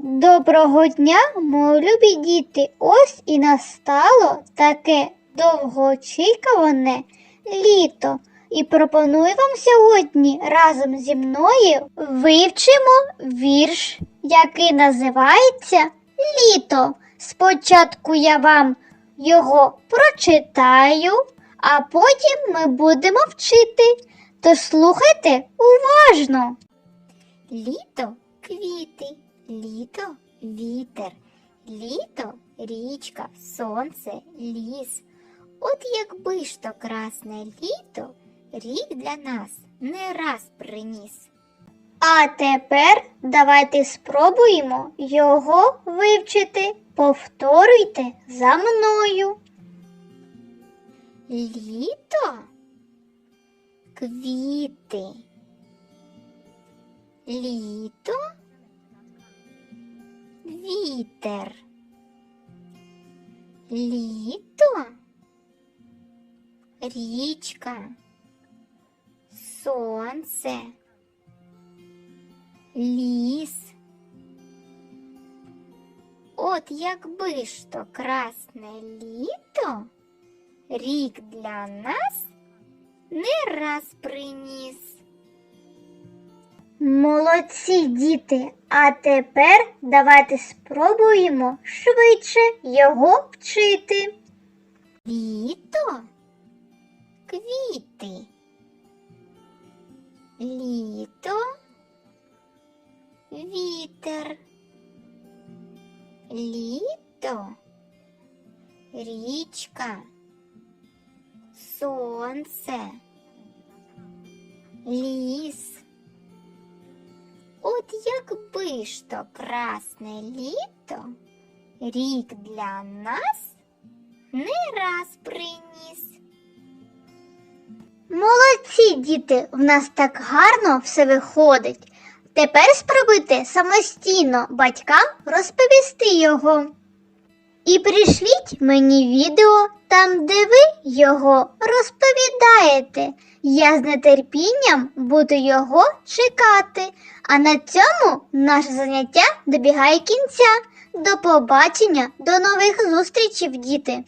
Доброго дня, мої любі діти! Ось і настало таке довгоочікуване літо. І пропоную вам сьогодні разом зі мною вивчимо вірш, який називається Літо. Спочатку я вам його прочитаю, а потім ми будемо вчити. Тож слухайте уважно. Літо квіти, літо вітер, літо річка, сонце, ліс. От якби ж то красне літо рік для нас не раз приніс. А тепер давайте спробуємо його вивчити. Повторюйте за мною. Літо квіти. Літо вітер. Літо річка. Сонце. Ліс. От якби ж то красне літо рік для нас не раз приніс. Молодці діти, а тепер давайте спробуємо швидше його вчити. Літо квіти. Літо вітер. Літо річка. Сонце. Ліс. Якби ж то красне літо рік для нас не раз приніс. Молодці, діти, в нас так гарно все виходить. Тепер спробуйте самостійно батькам розповісти його. І прийшліть мені відео там, де ви його розповідаєте. Я з нетерпінням буду його чекати. А на цьому наше заняття добігає кінця. До побачення, до нових зустрічей, діти!